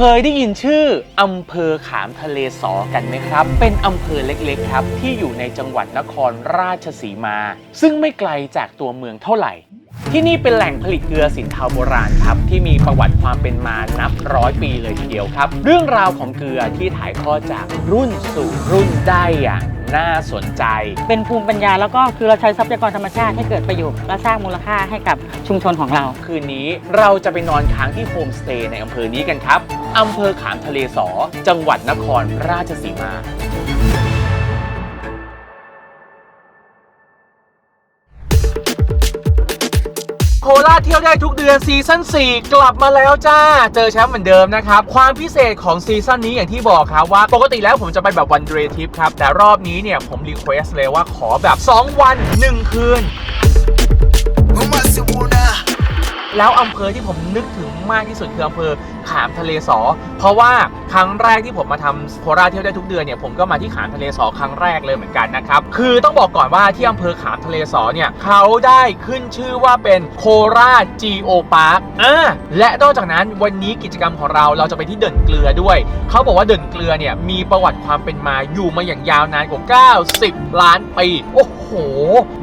เคยได้ยินชื่ออำเภอขามทะเลสอกันไหมครับ เป็นอำเภอเล็กๆครับ ที่อยู่ในจังหวัดนครราชสีมา ซึ่งไม่ไกลจากตัวเมืองเท่าไหร่ ที่นี่เป็นแหล่งผลิตเกลือสินเทาโบราณครับ ที่มีประวัติความเป็นมานับร้อยปีเลยทีเดียวครับ เรื่องราวของเกลือที่ถ่ายทอดจากรุ่นสู่รุ่นได้อย่าง น่าสนใจ เป็นภูมิปัญญาแล้วก็คือเราใช้ทรัพยากรธรรมชาติให้เกิดประโยชน์และสร้างมูลค่าให้กับชุมชนของเรา คืนนี้เราจะไปนอนค้างที่โฮมสเตย์ในอำเภอนี้กันครับอำเภอขามทะเลสอ จังหวัดนครราชสีมา ราชเที่ยวได้ทุกเดือนซีซั่น4 กลับมาแล้วจ้า เจอแชมป์เหมือนเดิมนะครับ ความพิเศษของซีซั่นนี้อย่างที่บอกครับว่า ปกติแล้วผมจะไปแบบวันเดย์ทริปครับ แต่รอบนี้เนี่ยผมรีเควสเลยว่าขอแบบ 2 วัน 1 คืน แล้วอำเภอที่ผมนึกถึงมากที่สุดคืออำเภอ ขามทะเลสอ เพราะว่าครั้งแรกที่ผมมาทำโคราชเที่ยวได้ทุกเดือนเนี่ยผมก็มาที่ขามทะเลสอครั้งแรกเลยเหมือนกันนะครับคือต้องบอกก่อนว่าที่อำเภอขามทะเลสอเนี่ยเขาได้ขึ้นชื่อว่าเป็นโคราช Geo Park อ่าและนอกจากนั้นวันนี้กิจกรรมของเราเราจะไปที่เด่นเกลือด้วย เขาบอกว่าเด่นเกลือเนี่ยมีประวัติความเป็นมาอยู่มาอย่างยาวนานกว่า 90 ล้านปีโอ้โห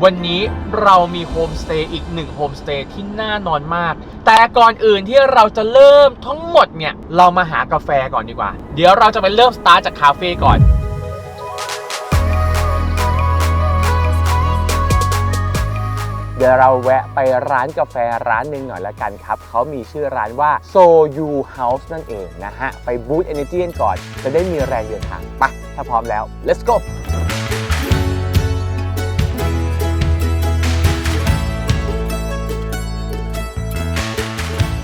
วันนี้เรามีโฮมสเตย์อีกหนึ่งโฮมสเตย์ที่น่านอนมาก แต่ก่อนอื่นที่เราจะเริ่มทั้งหมหมดเนี่ย เรามาหากาแฟก่อนดีกว่า เดี๋ยวเราจะไปเริ่มสตาร์ทจากคาเฟ่ก่อนเดี๋ยวเราแวะไปร้านกาแฟร้านหนึ่งหน่อยละกันครับ เขามีชื่อร้านว่า So You House นั่นเองนะฮะ ไปบูต Energy กันก่อน จะได้มีแรงเดินทางไปะถ้าพร้อมแล้ว let's go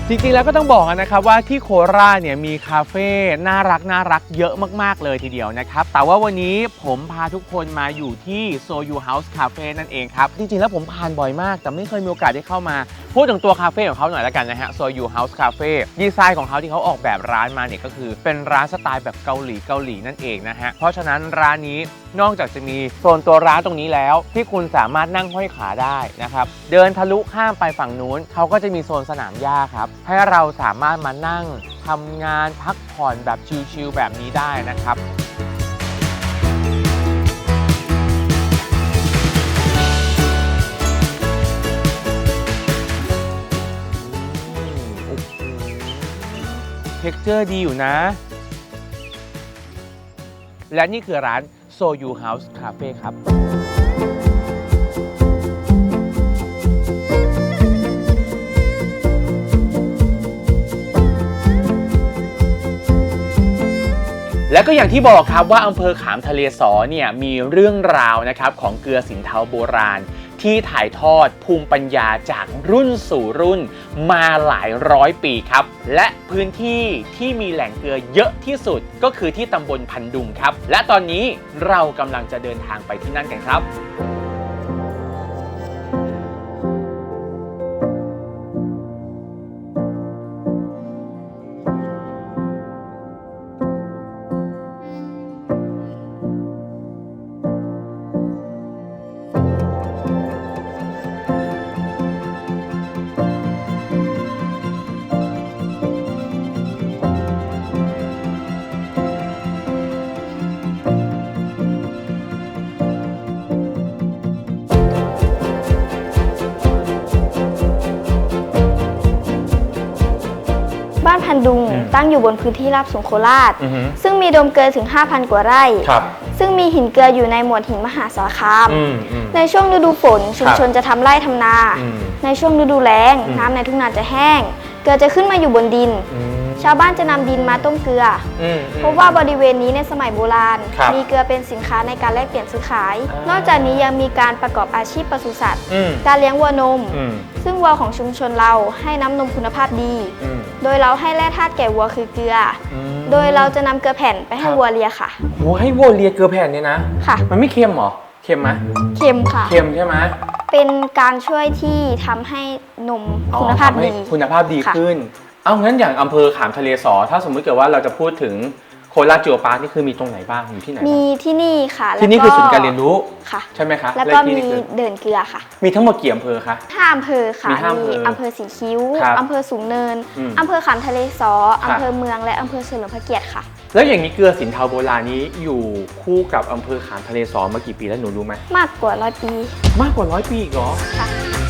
จริงๆแล้วก็ต้องบอกนะครับว่าที่โคราชเนี่ยมีคาเฟ่น่ารักน่ารักเยอะมากๆเลยทีเดียวนะครับ แต่ว่าวันนี้ผมพาทุกคนมาอยู่ที่โซยูเฮาส์คาเฟ่นั่นเองครับ จริงๆแล้วผมผ่านบ่อยมาก แต่ไม่เคยมีโอกาสได้เข้ามา พูดถึงตัวคาเฟ่ของเขาหน่อยละกันนะฮะโซยูเฮาส์คาเฟ่ดีไซน์ของเขาที่เขาออกแบบร้านมาเนี่ยก็คือเป็นร้านสไตล์แบบเกาหลีเกาหลีนั่นเองนะฮะเพราะฉะนั้นร้านนี้นอกจากจะมีโซนตัวร้านตรงนี้แล้ว ที่คุณสามารถนั่งห้อยขาได้นะครับเดินทะลุข้ามไปฝั่งนู้นเขาก็จะมีโซนสนามหญ้าครับให้เราสามารถมานั่งทำงานพักผ่อนแบบชิลๆแบบนี้ได้นะครับ เท็กเจอร์ดีอยู่นะ และนี่คือร้าน So You House Cafe ครับและก็อย่างที่บอกครับว่าอำเภอขามทะเลสอเนี่ยมีเรื่องราวนะครับของเกลือสินเทาโบราณ ที่ถ่ายทอดภูมิปัญญาจากรุ่นสู่รุ่นมาหลายร้อยปีครับ และพื้นที่ที่มีแหล่งเกลือเยอะที่สุดก็คือที่ตำบลพันดุงครับ และตอนนี้เรากำลังจะเดินทางไปที่นั่นกันครับ บ้านพันดุง อืมตั้งอยู่บนพื้นที่ราบสูงโคราช อือฮึซึ่งมีโดมเกลือถึง 5,000 กว่าไร่ ครับ ซึ่งมีหินเกลืออยู่ในหมวดหินมหาสารคาม อืมอืม ในช่วงฤดูฝนชุมชนจะทำไร่ทำนา อืมในช่วงฤดูแล้ง อืม น้ำในทุ่งนาจะแห้ง เกลือจะขึ้นมาอยู่บนดิน อืมชาวบ้านจะนำดินมาต้มเกลืออืมอพบว่าบริเวณนี้ในสมัยโบราณ ครับมีเกลือเป็นสินค้าในการแลกเปลี่ยนซื้อขาย อ่านนอกจากนี้ยังมีการประกอบอาชีพปศุสัตว์อืมการเลี้ยงวัวนม อืม ซึ่งวัวของชุมชนเราให้น้ำนมคุณภาพดี อืม โดยเราให้แร่ธาตุแก่วัวคือเกลืออืมโดยเราจะนำเกลือแผ่นไปให้ครับ วัวเลียค่ะ โหให้วัวเลียเกลือแผ่นเนี่ยนะ ค่ะ มันไม่เค็มเหรอ เค็มไหมเค็มค่ะ เค็มใช่ไหมเป็นการช่วยที่ทำให้นมอ๋อคุณภาพทำให้ดี คุณภาพดีค่ะ ขึ้น เอางั้นอย่างอำเภอขามทะเลสอ ถ้าสมมุติเกิดว่าเราจะพูดถึง โคราชจิโอปาร์คนี่คือมีตรงไหนบ้างอยู่ที่ไหนมีบ้างที่นี่ค่ะที่นี่แล้คือวศูนย์การเรียนรู้ค่ะ ใช่ไหมคะแล้วก็เขที่มีนี่คือเดินเกลือค่ะ มีทั้งหมดกี่อำเภอคะ ห้าอำเภอค่ะ มีห้าอำเภออำเภอสีคิ้วครับอำเภอสูงเนินอืมอำเภอขามทะเลสอครับ อำเภอเมืองและอำเภอเฉลิมพระเกียรติค่ะ แล้วอย่างนี้เกลือสินเทาโบราณนี้อยู่คู่กับอำเภอขามทะเลสอมากี่ปีแล้วหนูรู้ไหมมากกว่าร้อยปีมากกว่าร้อยปีอีกเหรอ ค่ะ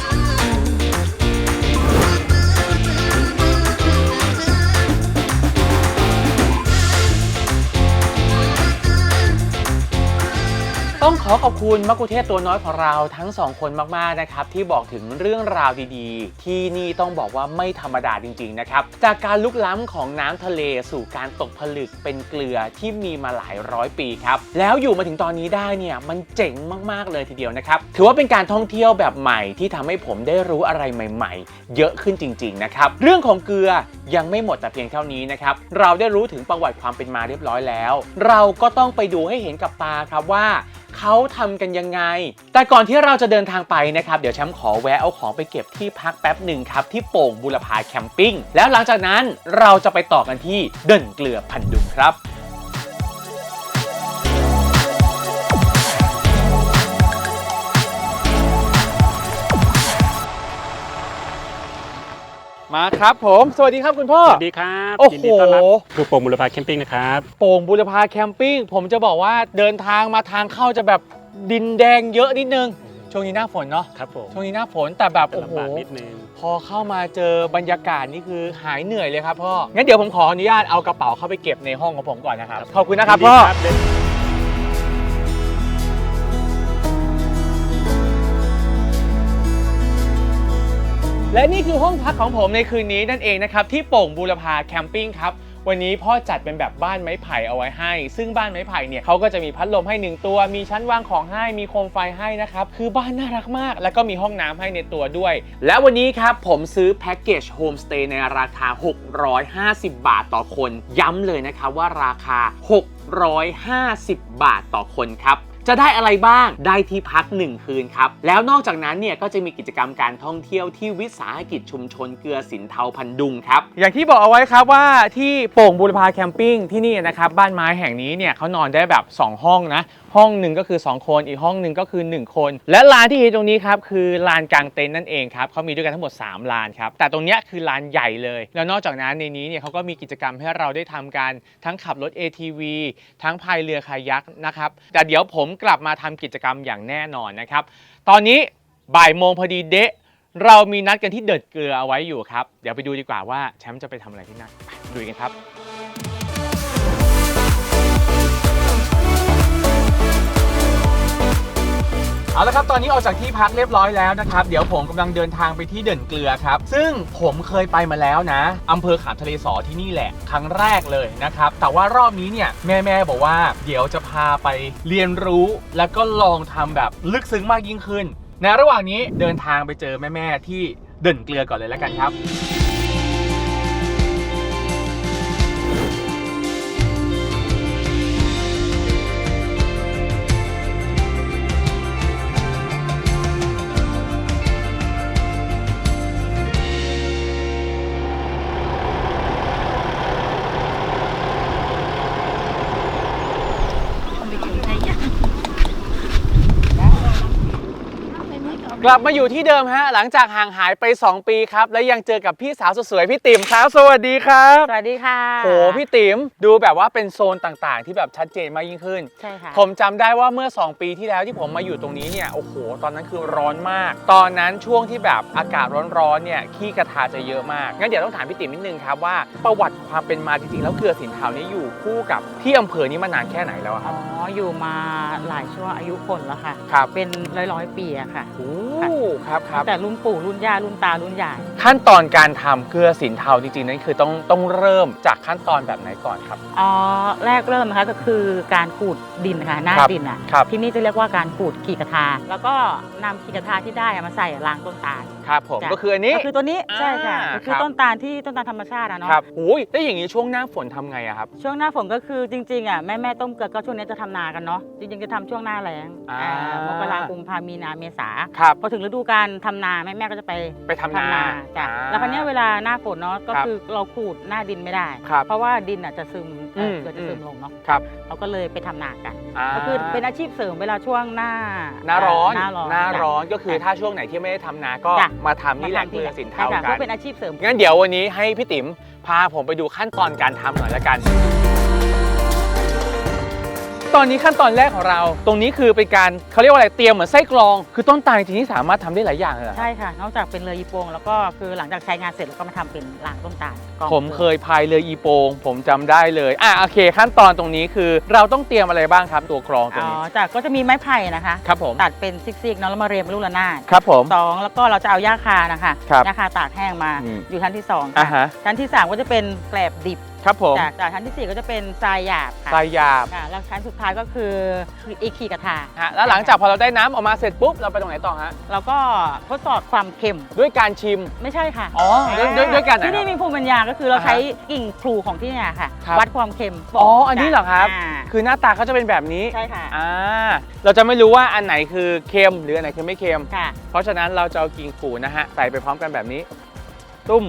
ต้องขอขอบคุณมักคุเทศตัวน้อยของเราทั้งสองคนมากๆนะครับที่บอกถึงเรื่องราวดีๆ ที่นี่ต้องบอกว่าไม่ธรรมดาจริงๆนะครับจากการลุกล้ำของน้ำทะเลสู่การตกผลึกเป็นเกลือที่มีมาหลายร้อยปีครับแล้วอยู่มาถึงตอนนี้ได้เนี่ยมันเจ๋งมากๆเลยทีเดียวนะครับถือว่าเป็นการท่องเที่ยวแบบใหม่ที่ทำให้ผมได้รู้อะไรใหม่ ๆ เยอะขึ้นจริงๆนะครับเรื่องของเกลือยังไม่หมดแต่เพียงเท่านี้นะครับเราได้รู้ถึงประวัติความเป็นมาเรียบร้อยแล้ว เราก็ต้องไปดูให้เห็นกับตาครับว่าเขาทำกันยังไง แต่ก่อนที่เราจะเดินทางไปนะครับ เดี๋ยวแชมป์ขอแวะเอาของไปเก็บที่พักแป๊บหนึ่งครับ ที่โป่งบุรพาแคมปิ้ง แล้วหลังจากนั้นเราจะไปต่อกันที่เดินเกลือพันดุงครับ มาครับผม สวัสดีครับคุณพ่อ สวัสดีครับโอ้โห ยินดีต้อนรับสู่โปรมูลพาแคมปิ้งนะครับ โป่งบุรพาแคมปิ้งผมจะบอกว่าเดินทางมาทางเข้าจะแบบดินแดงเยอะนิดนึง ช่วงนี้หน้าฝนเนาะครับผมช่วงนี้หน้าฝนแต่แบบจะโอ้โหลำบากนิดนึง พอเข้ามาเจอบรรยากาศนี่คือหายเหนื่อยเลยครับพ่องั้นเดี๋ยวผมขออนุญาตเอากระเป๋าเข้าไปเก็บในห้องของผมก่อนนะครับขอบคุณนะครับยินดีพ่อเดิน และนี่คือห้องพักของผมในคืนนี้นั่นเองนะครับ ที่โป่งบูรพาแคมปิ้งครับ วันนี้พ่อจัดเป็นแบบบ้านไม้ไผ่เอาไว้ให้ ซึ่งบ้านไม้ไผ่เนี่ยเขาก็จะมีพัดลมให้หนึ่งตัว มีชั้นวางของให้ มีโคมไฟให้นะครับ คือบ้านน่ารักมาก แล้วก็มีห้องน้ำให้ในตัวด้วย และวันนี้ครับผมซื้อแพ็กเกจโฮมสเตย์ในราคา 650 บาทต่อคน ย้ำเลยนะครับว่าราคา 650 บาทต่อคนครับ จะได้อะไรบ้างได้ที่พัก 1 คืนครับ แล้วนอกจากนั้นเนี่ยก็จะมีกิจกรรมการท่องเที่ยวที่วิสาหกิจชุมชนเกลือสินเทาพันดุงครับ อย่างที่บอกเอาไว้ครับว่าที่โป่งบูรพาแคมปิ้งที่นี่นะครับบ้านไม้แห่งนี้เนี่ยเขานอนได้แบบ 2 ห้องนะ ห้องหนึ่งก็คือ 2 คนอีกห้องหนึ่งก็คือ 1 คน และลานที่เห็นตรงนี้ครับคือลานกลางเต็นท์นั่นเองครับเขามีด้วยกันทั้งหมด 3 ลานครับแต่ตรงเนี้ยคือลานใหญ่เลย แล้วนอกจากนั้นในนี้เนี่ยเขาก็มีกิจกรรมให้เราได้ทำกันทั้งขับรถ ATV ทั้งพายเรือคายักนะครับแต่เดี๋ยวผมกลับมาทำกิจกรรมอย่างแน่นอนนะครับ ตอนนี้บ่ายโมงพอดีเดะเรามีนัดกันที่เดิดเกลือเอาไว้อยู่ครับ เดี๋ยวไปดูดีกว่าว่าแชมป์จะไปทำอะไรที่นั่นไปดูกันครับ เอาละครับ ตอนนี้ออกจากที่พักเรียบร้อยแล้วนะครับ เดี๋ยวผมกำลังเดินทางไปที่เด่นเกลือครับ ซึ่งผมเคยไปมาแล้วนะอำเภอขามทะเลสอที่นี่แหละ ครั้งแรกเลยนะครับ แต่ว่ารอบนี้เนี่ยแม่แม่ๆบอกว่า เดี๋ยวจะพาไปเรียนรู้แล้วก็ลองทำแบบลึกซึ้งมากยิ่งขึ้น ในระหว่างนี้เดินทางไปเจอแม่แม่ๆที่เด่นเกลือก่อนเลยแล้วกันครับ กลับมาอยู่ที่เดิมฮะ หลังจากห่างหายไป 2 ปีครับ และยังเจอกับพี่สาวสวยๆพี่ติ๋มครับ สวัสดีครับสวัสดีค่ะโหพี่ติ๋มดูแบบว่าเป็นโซนต่างๆ ที่แบบชัดเจนมากยิ่งขึ้น ใช่ค่ะ ผมจำได้ว่าเมื่อ 2 ปีที่แล้วที่ผมมาอยู่ตรงนี้เนี่ยโอ้โห ตอนนั้นคือร้อนมาก ตอนนั้นช่วงที่แบบอากาศร้อนๆเนี่ยขี้กระทาจะเยอะมากงั้นเดี๋ยวต้องถามพี่ติ๋มนิดนึงครับว่าประวัติความเป็นมาจริงๆแล้วเกลือสินเทานี้อยู่คู่กับที่อำเภอนี้มานานแค่ไหนแล้วอะคอ๋รับอ อยู่มาหลายช่วงอายุคนแล้วค่ะ ครับเป็นร้อยร้อยๆปีอะค่ะ โอ้ครับครับแต่รุ่นปู่รุ่นย่ารุ่นตารุ่นยายขั้นตอนการทำเกลือสินเทาจริงๆนั้นคือต้องต้องเริ่มจากขั้นตอนแบบไหนก่อนครับอ๋อแรกเริ่มนะคะก็คือการขูดดินค่ะหน้าครับดินอะครับที่นี่จะเรียกว่าการขูดขีกระทา แล้วก็นำขีกระทาที่ได้อะมาใส่รางต้นตาลครับผมจ้ะก็คืออันนี้ ก็คือตัวนี้ใช่ค่ะอ่าก็คืคอรับ ต้นตาลที่ต้นตาลธรรมชาติอะเนาะครับโอ้ยแล้วอย่างนี้ช่วงหน้าฝนทำไงอะครับ ช่วงหน้าฝนก็คือจริงๆอะแม่แม่ต้มเกลือก็ช่วงนี้จะทำนากันเนาะจริงๆจะทำช่วงหน้าแล้งอ่า อ่ามกราคมพามีนาเมษาครับ พอถึงฤดูการทำนาแม่แม่ก็จะไปไปทำนาจ้ะอ่าแล้วคราวเนี้ยเวลาหน้าฝนเนาะก็ครับ คือเราขูดหน้าดินไม่ได้ ครับ เพราะว่าดินอะจะซึม เอ่ออมเกลือจะซึมลงเนาะครับเราก็เลยไปทำนากันาก็คือเป็นอาชีพเสริมเวลาช่วงหน้าหน้าร้อน หน้าร้อน หน้าร้อนจ้ะก็คือถ้าช่วงไหนที่ไม่ได้ทำนาก็จ้ะ มาทำนี่แหละมาทำเกลือสินใช่เทาค่ะกัก็น เป็นอาชีพเสริม งั้นเดี๋ยววันนี้ให้พี่ติ๋มพาผมไปดูขั้นตอนการทำหน่อยละกัน ตอนนี้ขั้นตอนแรกของเรา ตรงนี้คือเป็นการเขาเรียกว่าอะไรเตรียมเหมือนไส้กรอง คือต้นตาลจริงๆที่สามารถทำได้หลายอย่างเลยเหรอใช่ค่ะ นอกจากเป็นเรืออีโปงแล้วก็คือหลังจากใช้งานเสร็จแล้วก็มาทำเป็นหลางต้นตาลกองผมกลือเคยพายเรืออีโปง ผมจำได้เลยอะโอเค ขั้นตอนตรงนี้คือเราต้องเตรียมอะไรบ้างครับตัวกรองตัวอ๋อนี้จากก็จะมีไม้ไผ่นะคะ ครับผมตัดเป็นซิกๆเนาะแล้วมาเรียงเป็นลูกระนาดครับผม สองแล้วก็เราจะเอาหญ้าคานะคะครับหญ้าคาตากแห้งมาอืม อยู่ชั้นที่สองอะค่ะฮะชั้นที่สามก็จะเป็นแกลบดิบ ครับผมจากจากชั้นที่สี่ก็จะเป็นทรายหยาบค่ะทรายหยาบค่ะแล้วชั้นสุดท้ายก็คือคืออีคีกระทาฮะแล้วหลังจากพอเราได้น้ำออกมาเสร็จปุ๊บ เราไปตรงไหนต่อฮะเราก็ทดสอบความเค็มด้วยการชิม ไม่ใช่ค่ะอ๋อด้วยด้วยด้วยกันไหนที่นี่มีภูมิปัญญาก็คือเราอ่าฮะใช้กิ่งพลูของที่เนี่ยค่ะ ครับวัดความเค็มอ๋ออันนี้เหรอครับาคือหน้าตาเขาจะเป็นแบบนี้ใช่ค่ะอ่าเราจะไม่รู้ว่าอันไหนคือเค็มหรืออันไหนคือไม่เค็ม ค่ะ เพราะฉะนั้นเราจะเอากิ่งขู่นะฮะ ใส่ไปพร้อมกันแบบนี้ ตุ้ม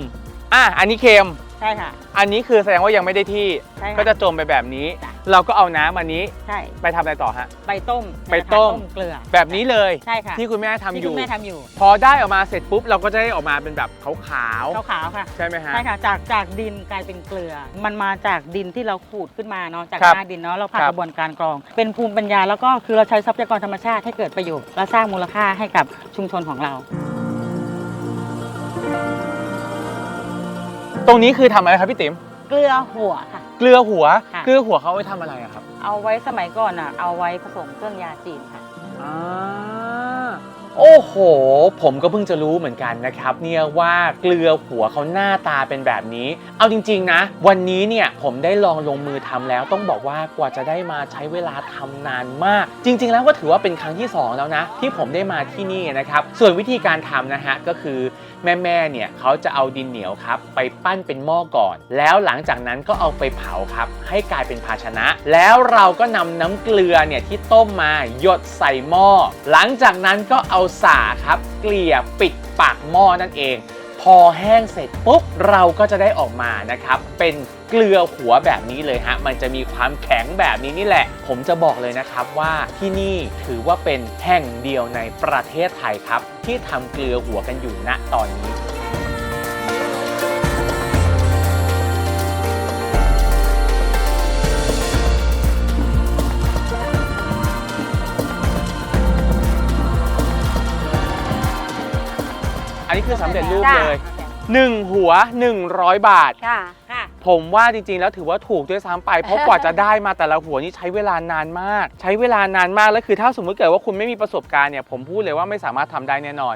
อะ อันนี้เค็ม ใช่ค่ะ อันนี้คือแสดงว่ายังไม่ได้ที่ใช่ค่ก็จะจมไปแบบนี้ จ้ะ เราก็เอาน้ำอันนี้ใช่ไปทำอะไรต่อฮะใบต้มใบต้มเกลือแบบนี้เลยใช่ค่ะที่คุณแม่ทำที่อยู่คุณแม่ทำอยู่พอได้ออกมาเสร็จปุ๊บเราก็จะได้ออกมาเป็นแบบขาวขาวๆค่ะ ๆใช่ไหมฮะ ใช่ค่ะจากจากดินกลายเป็นเกลือ มันมาจากดินที่เราขูดขึ้นมาเนาะจากครับหน้าดินเนาะเราผ่านครับ กระบวนการกรอง เป็นภูมิปัญญาแล้วก็คือเราใช้ทรัพยากรธรรมชาติให้เกิดประโยชน์และสร้างมูลค่าให้กับชุมชนของเรา ตรงนี้คือทำอะไรครับพี่ติ๋มเกลือหัวค่ะ เกลือหัว ค่ะ เกลือหัวเขาเอาไว้ทำอะไรอะครับเอาไว้สมัยก่อนอะ เอาไว้ผสมเครื่องยาจีนค่ะ อ่า โอ้โห ผมก็เพิ่งจะรู้เหมือนกันนะครับ เนี่ยว่าเกลือหัวเขาหน้าตาเป็นแบบนี้ เอาจริง ๆ นะ วันนี้เนี่ยผมได้ลองลงมือทำแล้ว ต้องบอกว่ากว่าจะได้มาใช้เวลาทำนานมาก จริง ๆ แล้วก็ถือว่าเป็นครั้งที่สองแล้วนะ ที่ผมได้มาที่นี่นะครับ ส่วนวิธีการทำนะฮะก็คือแม่ๆเนี่ยเขาจะเอาดินเหนียวครับ ไปปั้นเป็นหม้อก่อน แล้วหลังจากนั้นก็เอาไปเผาครับ ให้กลายเป็นภาชนะ แล้วเราก็นำน้ำเกลือเนี่ยที่ต้มมาหยดใส่หม้อหลังจากนั้นก็เอาสาครับเกลี่ยปิดปากหม้อนั่นเอง พอแห้งเสร็จปุ๊บเราก็จะได้ออกมานะครับ เป็นเกลือหัวแบบนี้เลยฮะ มันจะมีความแข็งแบบนี้นี่แหละ ผมจะบอกเลยนะครับว่าที่นี่ถือว่าเป็นแห่งเดียวในประเทศไทยครับ ที่ทำเกลือหัวกันอยู่ณตอนนี้ นนี้คือสำเร็จรูปเลย1หัว 100 บาท ค่ะ ค่ะ ผมว่าจริงๆ แล้วถือว่าถูกด้วยซ้ำไป เพราะกว่าจะได้มาแต่ละหัวนี่ใช้เวลานานมาก ใช้เวลานานมาก แล้วคือถ้าสมมติเกิดว่าคุณไม่มีประสบการณ์เนี่ย ผมพูดเลยว่าไม่สามารถทำได้แน่นอน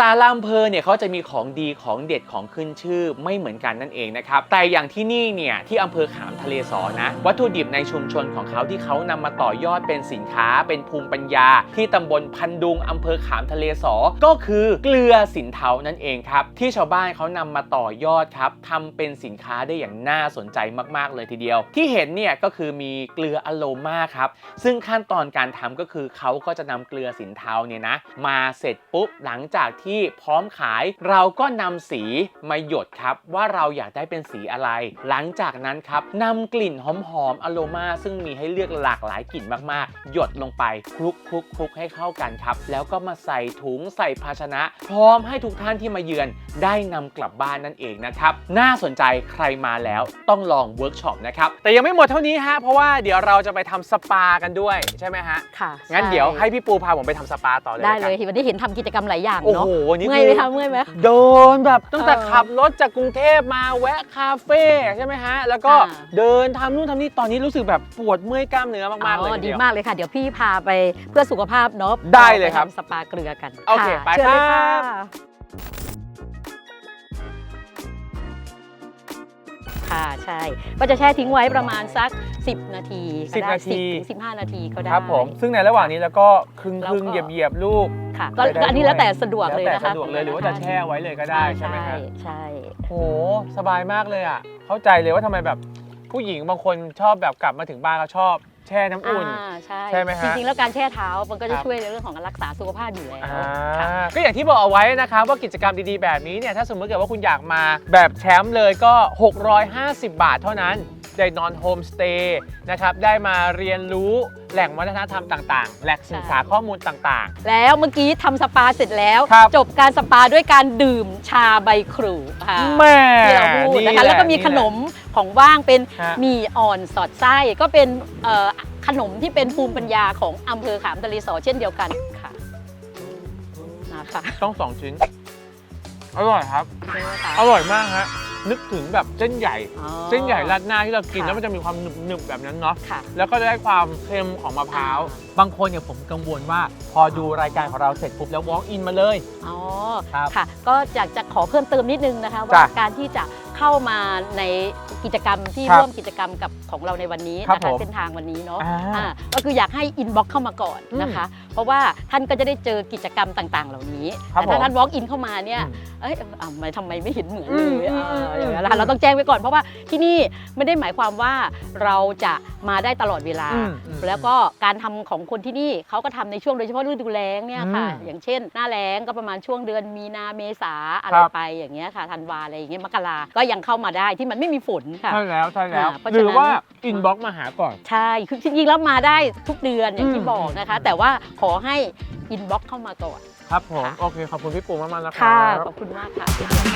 แต่ละอำเภอเนี่ยเขาจะมีของดีของเด็ดของขึ้นชื่อไม่เหมือนกันนั่นเองนะครับ แต่อย่างที่นี่เนี่ยที่อำเภอขามทะเลสอนะ วัตถุดิบในชุมชนของเขาที่เขานำมาต่อยอดเป็นสินค้า เป็นภูมิปัญญา ที่ตำบลพันดุงอำเภอขามทะเลสอ ก็คือเกลือสินเทานั่นเองครับ ที่ชาวบ้านเขานำมาต่อยอดครับทำเป็นสินค้าได้อย่างน่าสนใจมากๆเลยทีเดียว ที่เห็นเนี่ยก็คือมีเกลืออะโลมาครับซึ่งขั้นตอนการทำก็คือเขาก็จะนำเกลือสินเทาเนี่ยนะมาเสร็จปุ๊บหลังจากที่พร้อมขาย เราก็นำสีมาหยดครับว่าเราอยากได้เป็นสีอะไร หลังจากนั้นครับนำกลิ่นหอมๆอะโลมาซึ่งมีให้เลือกหลากหลายกลิ่นมากๆ หยดลงไปคลุกคลุกคลุกให้เข้ากันครับ แล้วก็มาใส่ถุงใส่ภาชนะ พร้อมให้ทุกท่านที่มาเยือนได้นำกลับบ้านนั่นเองนะครับ น่าสนใจใครมาแล้วต้องลองเวิร์กช็อปนะครับ แต่ยังไม่หมดเท่านี้ฮะเพราะว่าเดี๋ยวเราจะไปทำสปากันด้วยใช่ไหมฮะค่ะงั้นช่เดี๋ยวให้พี่ปูพาผมไปทำสปาต่อเลยได้ละเลกันยวันนี้เห็นทำกิจกรรมหลายอย่างโอ้เนาะ โหนี่เมื่อยคืไหมคะเมื่อยไหมเดินแบบตั้งแต่เออขับรถจากกรุงเทพมาแวะคาเฟ่ใช่ไหมฮะ แล้วก็อ่าเดินทำนู่นทำนี่ตอนนี้รู้สึกแบบปวดเมื่อยกล้ามเนื้อมากๆเลยอ๋อทีดีเดียวมากเลยค่ะ เดี๋ยวพี่พาไปเพื่อสุขภาพเนาะได้เลยครับาไปทำสปาเกลือกันโอเคะไปชิญเลยครับค่ะใช่ก็จะแช่ทิ้งไว้ประมาณสัก 10 นาทีก็10ได้นาที10ถึง15 นาทีก็ได้ครับผมซึ่งในระหว่างนี้แล้วก็ครึ่งแล้วครึ่งก็เหยียบเหยียบๆลูก ค่ะก็ไปได้ก็อันนี้ด้วยแล้วแต่สะดวกเลยแแต่นะคะสะดวกเลยหรือว่าจะแช่ไว้เลยก็ได้ใช่ไหมครับใช่ โหสบายมากเลยอะเข้าใจเลยว่าทำไมแบบ ผู้หญิงบางคนชอบแบบกลับมาถึงบ้านก็ชอบ แช่น้ำอุ่นอ่าใช่ใช่ไหมฮะจริงๆ แล้วการแช่เท้ามันก็คจะรับ ช่วยในเรื่องของการรักษาสุขภาพอยู่แล้วอ่าค่ะ ก็อย่างที่บอกเอาไว้นะครับว่ากิจกรรมดีๆแบบนี้เนี่ยถ้าสมมติเกิดว่าคุณอยากมาแบบแชมป์เลยก็ 650 บาทเท่านั้น ได้นอนโฮมสเตย์นะครับได้มาเรียนรู้แหล่งวัฒนธรรมต่างๆ แหล่งศึกษาข้อมูลต่าง แล้วเมื่อกี้ทำสปาเสร็จแล้ว ครับ จบการสปาด้วยการดื่มชาใบครูค่ะๆแม่ที่เราพูดนะคะหแล้วก็มีนี่ขแหละนมของว่างเป็นฮะ หมี่อ่อนสอดไส้ก็เป็นเอ่อขนมที่เป็นภูมิปัญญาของอำเภอขามทะเลสอเช่นเดียวกันค่ะนะคะต้องสองชิ้น อร่อยครับใช่ไหมคะอร่อยมากฮะ นึกถึงแบบเส้นใหญ่ อ๋อ เส้นใหญ่ราดหน้าที่เรากินค่ะแล้วมันจะมีความหนึบๆแบบนั้นเนาะค่ะ แล้วก็จะได้ความเค็มของมะพร้าว บางคนเนี่ยผมกังวลว่าพอดูรายการของเราเสร็จปุ๊บแล้ว walk in มาเลย อ๋อครับค่ะ ก็อยากจะขอเพิ่มเติมนิดนึงนะคะจ้ะว่าการที่จะเข้ามาในกิจกรรมที่ครับร่วมกิจกรรมกับของเราในวันนี้ครับนะคะผมเส้นทางวันนี้เนาะอ่าอ่าก็คืออยากให้อินบ็อกเข้ามาก่อนนะคะ เพราะว่าท่านก็จะได้เจอกิจกรรมต่าง ๆ เหล่านี้ครับแต่ถ้าผมท่าน walk in เข้ามาเนี่ยอืมเอ้ยอะทำไมไม่เห็นเหมือนอืเลมยอืมอ่าอืม อย่างนั้นนะคะเราต้องแจ้งไว้ก่อนเพราะว่าที่นี่ไม่ได้หมายความว่าเราจะมาได้ตลอดเวลา อืมอืม แล้วก็การทำของคนที่นี่เขาก็ทำในช่วงโดยเฉพาะฤดูแล้งเนี่ยค่ะอืมอย่างเช่น หน้าแล้งก็ประมาณช่วงเดือนมีนาเมษาอะไรครับไปอย่างเงี้ยค่ะธันวาอะไรอย่างเงี้ยมกราก็ยังเข้ามาได้ที่มันไม่มีฝนค่ะใช่แล้วใช่แล้วอ่าเพราะหฉะนั้นรือว่า inbox มาหาก่อนใช่คือจริงๆแล้วมาได้ทุกเดือนอย่างที่อืมบอกนะคะ แต่ว่าขอให้อินบ็อกเข้ามาก่อนครับผมค่ะโอเค ขอบคุณพี่ปูมากๆนะครัค่ะบขอบคุณมากค่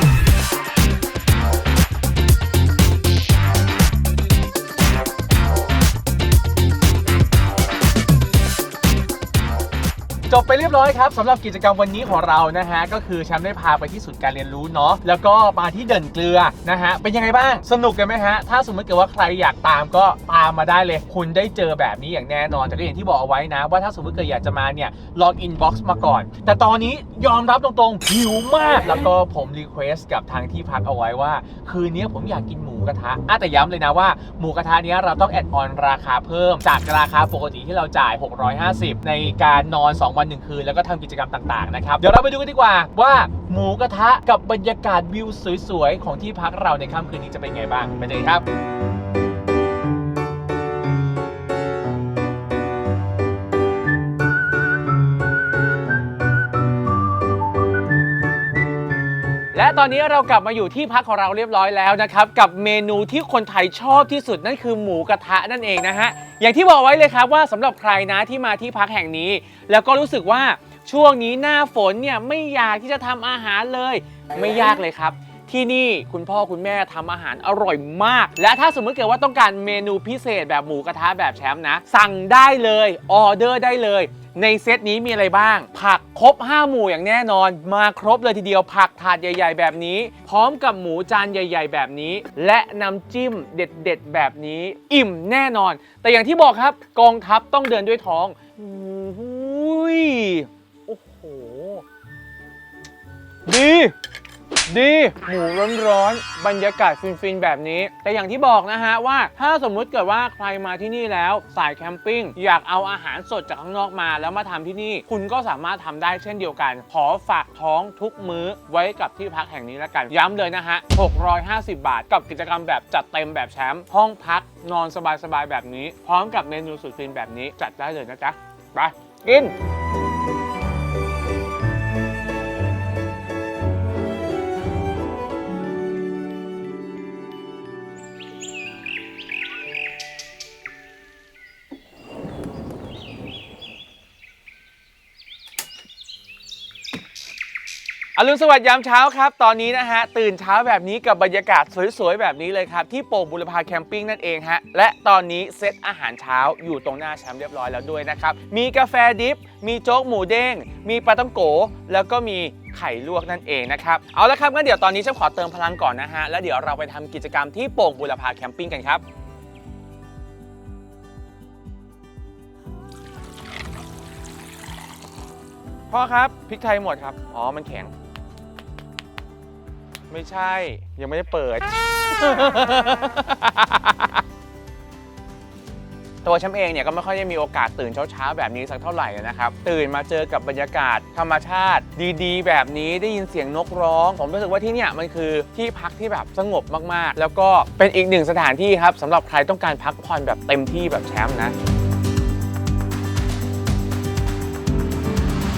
ะ จบไปเรียบร้อยครับสำหรับกิจกรรมวันนี้ของเรานะฮะก็คือแชมป์ได้พาไปที่ศูนย์การเรียนรู้เนาะแล้วก็มาที่เด่นเกลือนะฮะเป็นยังไงบ้างสนุกกันไหมฮะถ้าสมมติเกิดว่าใครอยากตามก็ตามมาได้เลย คุณได้เจอแบบนี้อย่างแน่นอนแต่ก็อย่างที่บอกเอาไว้นะ ว่าถ้าสมมติเกิดอยากจะมาเนี่ยลองอินบ็อกซ์มาก่อน แต่ตอนนี้ยอมรับตรงๆหิวมาก แล้วก็ผมรีเควสกับทางที่พักเอาไว้ว่า คืนนี้ผมอยากกินหมูกระทะอะแต่ย้ำเลยนะว่าหมูกระทะเนี้ยเราต้องแอดออนราคาเพิ่มจากราคาปกติที่เราจ่าย 650 ในการนอน 2 วัน 1 คืน แล้วก็ทำกิจกรรมต่างๆนะครับ เดี๋ยวเราไปดูกันดีกว่าว่าหมูกระทะกับบรรยากาศวิวสวยๆ ของที่พักเราในค่ำคืนนี้จะเป็นไงบ้าง ไปเลยครับ และตอนนี้เรากลับมาอยู่ที่พักของเราเรียบร้อยแล้วนะครับ กับเมนูที่คนไทยชอบที่สุดนั่นคือหมูกระทะนั่นเองนะฮะ อย่างที่บอกไว้เลยครับว่าสำหรับใครนะที่มาที่พักแห่งนี้ แล้วก็รู้สึกว่าช่วงนี้หน้าฝนเนี่ยไม่อยากที่จะทำอาหารเลย ไม่ยากเลยครับ ที่นี่คุณพ่อคุณแม่ทำอาหารอร่อยมาก และถ้าสมมติเกิดว่าต้องการเมนูพิเศษแบบหมูกระทะแบบแชมป์นะ สั่งได้เลยออเดอร์ได้เลย ในเซตนี้มีอะไรบ้าง ผักครบ 5 หมู่อย่างแน่นอน มาครบเลยทีเดียวผักถาดใหญ่ ๆ แบบนี้ พร้อมกับหมูจานใหญ่ ๆ แบบนี้ และน้ำจิ้มเด็ด ๆ แบบนี้ อิ่มแน่นอน แต่อย่างที่บอกครับกองทัพต้องเดินด้วยท้องอุ้ยโอ้โหดี ดีหมูร้อนๆบรรยากาศฟินๆแบบนี้ แต่อย่างที่บอกนะฮะว่า ถ้าสมมุติเกิดว่าใครมาที่นี่แล้วสายแคมปิ้งอยากเอาอาหารสดจากข้างนอกมา แล้วมาทำที่นี่ คุณก็สามารถทำได้เช่นเดียวกัน ขอฝากท้องทุกมื้อไว้กับที่พักแห่งนี้แล้วกัน ย้ำเลยนะฮะ 650 บาท กับกิจกรรมแบบจัดเต็มแบบแชมป์ห้องพักนอนสบายๆแบบนี้ พร้อมกับเมนูสุดฟินแบบนี้จัดได้เลยนะจ๊ะไปกิน อรุณสวัสดิ์ยามเช้าครับ ตอนนี้นะฮะ ตื่นเช้าแบบนี้กับบรรยากาศสวยๆ แบบนี้เลยครับ ที่โป่งบุรพาแคมปิ้งนั่นเองฮะ และตอนนี้เซตอาหารเช้าอยู่ตรงหน้าแชมป์เรียบร้อยแล้วด้วยนะครับ มีกาแฟดิฟ มีโจ๊กหมูเด้ง มีปลาต้องโก แล้วก็มีไข่ลวกนั่นเองนะครับ เอาละครับงั้นเดี๋ยวตอนนี้ฉันขอเติมพลังก่อนนะฮะ แล้วเดี๋ยวเราไปทำกิจกรรมที่โป่งบุรพาแคมปิ้งกันครับพ่อครับพริกไทยหมดครับ อ๋อ มันแข็ง ไม่ใช่ ยังไม่ได้เปิด ตัวฉันเองเนี่ยก็ไม่ค่อยได้มีโอกาสตื่นเช้าๆแบบนี้สักเท่าไหร่นะครับ ตื่นมาเจอกับบรรยากาศธรรมชาติ ดีๆ แบบนี้ได้ยินเสียงนกร้อง ผมรู้สึกว่าที่เนี่ยมันคือที่พักที่แบบสงบมากๆ แล้วก็เป็นอีกหนึ่งสถานที่ครับสำหรับใครต้องการพักผ่อนแบบเต็มที่แบบแชมป์นะ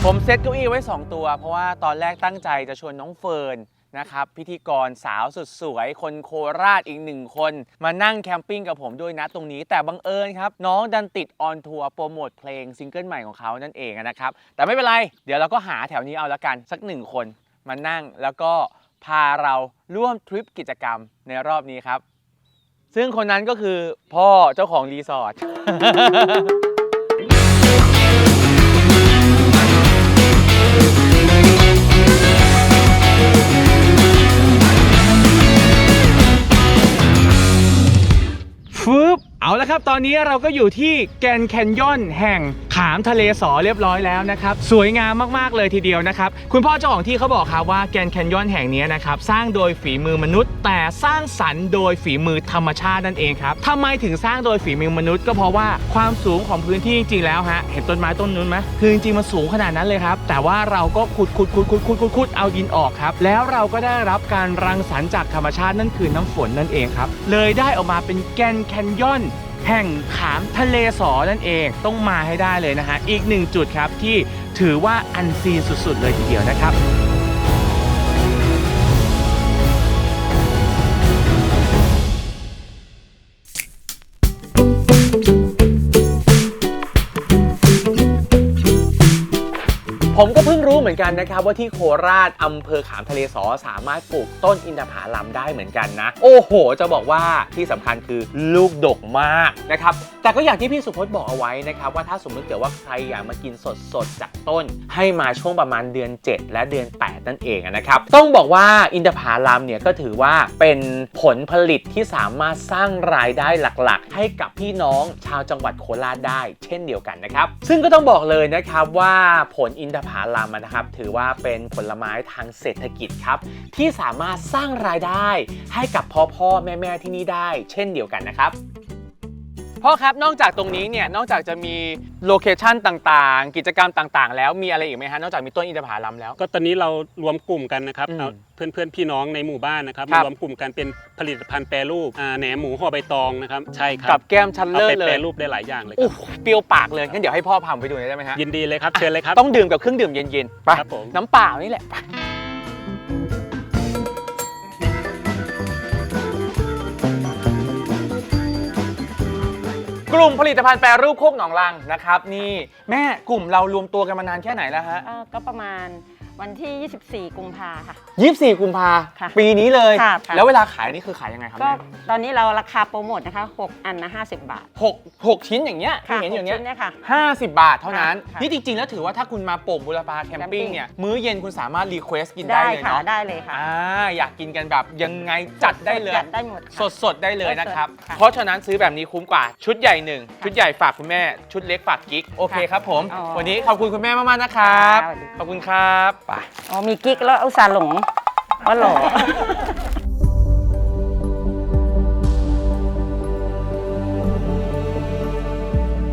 ผมเซตเก้าอี้ไว้ 2 ตัว เพราะว่าตอนแรกตั้งใจจะชวนน้องเฟิร์น นะครับ พิธีกรสาวสุดสวยคนโคราชอีกหนึ่งคน มานั่งแคมปิ้งกับผมด้วยนะตรงนี้ แต่บังเอิญครับ น้องดันติดออนทัวร์โปรโมทเพลงซิงเกิลใหม่ของเขานั่นเองนะครับ แต่ไม่เป็นไร เดี๋ยวเราก็หาแถวนี้เอาละกันสักหนึ่งคน มานั่งแล้วก็พาเราร่วมทริปกิจกรรมในรอบนี้ครับ ซึ่งคนนั้นก็คือพ่อเจ้าของรีสอร์ท ฟืบเอาละครับ ตอนนี้เราก็อยู่ที่แกนแคนยอนแห่ง ขามทะเลสอเรียบร้อยแล้วนะครับสวยงามมากๆเลยทีเดียวนะครับคุณพ่อเจ้าของที่เขาบอกครับว่าแกนแคนยอนแห่งนี้นะครับสร้างโดยฝีมือมนุษย์ แต่สร้างสรรค์โดยฝีมือธรรมชาตินั่นเองครับทำไมถึงสร้างโดยฝีมือมนุษย์ก็เพราะว่าความสูงของพื้นที่จริงๆแล้วฮะเห็นต้นไม้ต้นนู้นไหมคือจริงๆมันสูงขนาดนั้นเลยครับแต่ว่าเราก็ขุดขุดขุดขุดขุดขุดขุดเอาดินออกครับแล้วเราก็ได้รับการรังสรรค์จากธรรมชาตินั่นคือน้ำฝนนั่นเองครับเลยได้ออกมาเป็นแกนแคนยอน แห่งขามทะเลสอนั่นเองต้องมาให้ได้เลยนะฮะอีกหนึ่งจุดครับที่ถือว่าอันซีนสุด ๆ เลยทีเดียวนะครับ ผมก็เพิ่งรู้เหมือนกันนะครับว่าที่โคราชอำเภอขามทะเลสอสามารถปลูกต้นอินทผลัมได้เหมือนกันนะ โอ้โห จะบอกว่าที่สำคัญคือลูกดกมากนะครับ แต่ก็อย่างที่พี่สุพจน์บอกเอาไว้นะครับว่าถ้าสมมติเกิดว่าใครอยากมากินสดๆจากต้น ให้มาช่วงประมาณเดือน 7 และเดือน 8 นั่นเองนะครับ ต้องบอกว่าอินทผลัมเนี่ยก็ถือว่าเป็นผลผลิตที่สามารถสร้างรายได้หลักๆ ให้กับพี่น้องชาวจังหวัดโคราชได้ เช่นเดียวกันนะครับ ซึ่งก็ต้องบอกเลยนะครับว่าผลอินทผลัมนะครับ ถือว่าเป็นผลไม้ทางเศรษฐกิจครับ ที่สามารถสร้างรายได้ให้กับพ่อพ่อแม่แม่ที่นี่ได้ เช่นเดียวกันนะครับ พ่อครับนอกจากตรงนี้เนี่ยนอกจากจะมีโลเคชันต่างๆ กิจกรรมต่างๆ แล้วมีอะไรอีกไหมฮะนอกจากมีต้นอินทผลัมแล้ว ก็ตอนนี้เรารวมกลุ่มกันนะครับอืมเอาเพื่อนเพื่อนๆพี่น้องในหมู่บ้านนะครับครับ มารวมกลุ่มกันเป็นผลิตภัณฑ์แปรรูปอ่าแหนมหมูห่อใบตองนะครับใช่ครักับแก้มชั้นเอาเลิศไปเลแปรยรูปได้หลายอย่างเลยคโอ้รับโหเปรี้ยวปากเลยงั้นเดี๋ยวให้พ่อพาผมไปดูหน่อยได้ไหมฮะยินดีเลยครับเชิญเลยครับ ต้องดื่มกับเครื่องดื่มเย็นๆไปครับผม น้ำเปล่านี่แหละไป กลุ่มผลิตภัณฑ์แปรรูปโคกหนองลังนะครับ นี่แม่กลุ่มเรารวมตัวกันมานานแค่ไหนแล้วฮะ เอ่อก็ประมาณวันที่ 24 กุมภาค่ะ 24 กุมภาค่ะปีนี้เลย ค่ะค่ะ แล้วเวลาขายนี่คือขายยังไงครับก็แม่ตอนนี้เราราคาโปรโมทนะคะ 6 อันนะ50 บาทหกหกชิ้นอย่างเงี้ยที่ค่ะเห็นอย่างหกเงี้ชิ้ยนเนี่ยค่ะ 50 บาทเท่านั้น ค่ะนี่จริงๆ แล้วถือว่าถ้าคุณมาโป่งบุรพาแคมปิ้งแคมปิ้งเนี่ยมื้อเย็นคุณสามารถรีเควสกินได้ได้เลยค่ะเนาะได้เลยค่ะอ่าอยากกินกันแบบยังไงจัดได้เลย จัดได้หมดค่ะสดๆได้เลยนะครับค่ะเพราะฉะนั้นซื้อแบบนี้คุ้มกว่าชุดใหญ่หนึ่งชุดใหญ่ฝากคุณแม่ ชุดเล็กฝากกิ๊ก โอเคครับผม อ๋อวันนี้ขอบคุณคุณแม่มาก ๆ นะครับ ค่ะสวัสดี ขอบคุณครับไป อ๋อมีกิ๊กแล้วอุตส่าห์หลง ว่าหล่อ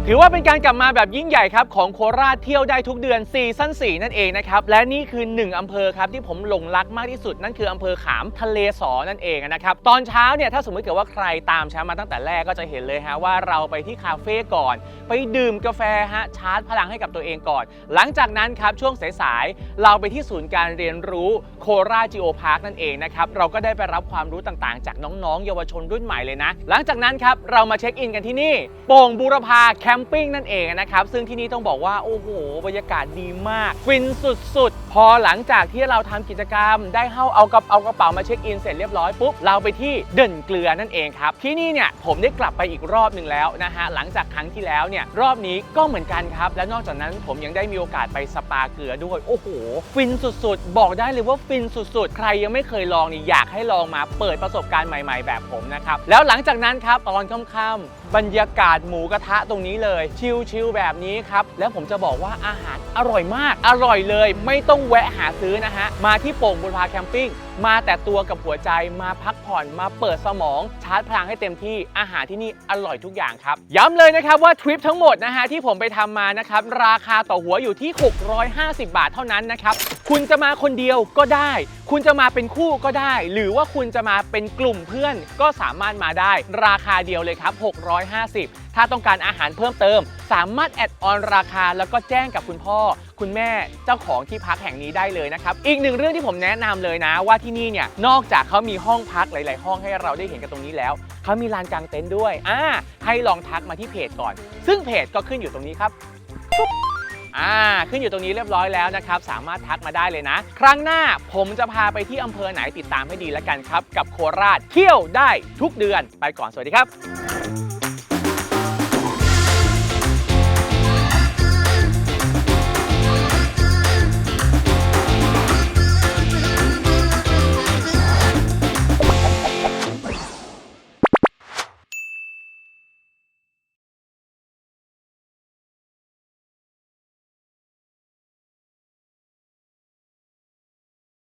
ถือว่าเป็นการกลับมาแบบยิ่งใหญ่ครับของโคราชเที่ยวได้ทุกเดือนซีซั่น4นั่นเองนะครับและนี่คือ 1อำเภอครับที่ผมหลงรักมากที่สุด นั่นคืออำเภอขามทะเลสอนั่นเองนะครับตอนเช้าเนี่ยถ้าสมมติเกิดว่าใครตามชมป์มาตั้งแต่แรกก็จะเห็นเลยฮะว่าเราไปที่คาเฟ่ก่อน ไปดื่มกาแฟฮะชาร์จพลังให้กับตัวเองก่อน หลังจากนั้นครับช่วงสายๆเราไปที่ศูนย์การเรียนรู้โคราชจิโอพาร์คนั่นเองนะครับเราก็ได้ไปรับความรู้ต่างๆ จากน้องๆ เยาวชนรุ่นใหม่เลยนะ หลังจากนั้นครับเรามาเช็คอินกันที่นี่โป่งบูรพาแคมปิ้งนั่นเองนะครับ ซึ่งที่นี่ต้องบอกว่า โอ้โห บรรยากาศดีมากฟินสุดๆ พอหลังจากที่เราทำกิจกรรม ได้เข้าเอากระเอากระเป๋ามาเช็คอินเสร็จเรียบร้อยปุ๊บ เราไปที่เด่นเกลือนั่นเองครับ ที่นี่เนี่ยผมได้กลับไปอีกรอบหนึ่งแล้วนะฮะ หลังจากครั้งที่แล้วเนี่ยรอบนี้ก็เหมือนกันครับ และนอกจากนั้นผมยังได้มีโอกาสไปสปาเกลือด้วย โอ้โห ฟินสุดๆ บอกได้เลยว่าฟินสุดๆ ใครยังไม่เคยลองนี่อยากให้ลองมาเปิดประสบการณ์ใหม่ ๆ แบบผมนะครับ แล้วหลังจากนั้นครับตอนค่ำๆ บรรยากาศหมูกระทะตรงนี้เลย ชิลๆแบบนี้ครับ แล้วผมจะบอกว่าอาหารอร่อยมาก อร่อยเลย ไม่ต้องแวะหาซื้อนะฮะ มาที่โป่งบุรพาแคมปิ้ง มาแต่ตัวกับหัวใจ มาพักผ่อน มาเปิดสมอง ชาร์จพลังให้เต็มที่ อาหารที่นี่อร่อยทุกอย่างครับ ย้ำเลยนะครับว่าทริปทั้งหมดนะฮะที่ผมไปทำมานะครับ ราคาต่อหัวอยู่ที่ 650 บาทเท่านั้นนะครับ คุณจะมาคนเดียวก็ได้ คุณจะมาเป็นคู่ก็ได้ หรือว่าคุณจะมาเป็นกลุ่มเพื่อนก็สามารถมาได้ ราคาเดียวเลยครับ650 ถ้าต้องการอาหารเพิ่มเติม สามารถแอดออนราคาแล้วก็แจ้งกับคุณพ่อ คุณแม่เจ้าของที่พักแห่งนี้ได้เลยนะครับ อีกหนึ่งเรื่องที่ผมแนะนำเลยนะ ว่าที่นี่เนี่ยนอกจากเขามีห้องพักหลาย ๆ ห้องให้เราได้เห็นกันตรงนี้แล้วเขามีลานกางเต็นท์ด้วยอ่าให้ลองทักมาที่เพจก่อน ซึ่งเพจก็ขึ้นอยู่ตรงนี้ครับอ่าขึ้นอยู่ตรงนี้เรียบร้อยแล้วนะครับ สามารถทักมาได้เลยนะ ครั้งหน้าผมจะพาไปที่อำเภอไหนติดตามให้ดีแล้วกันครับ กับโคราชเที่ยวได้ทุกเดือน ไปก่อนสวัสดีครับ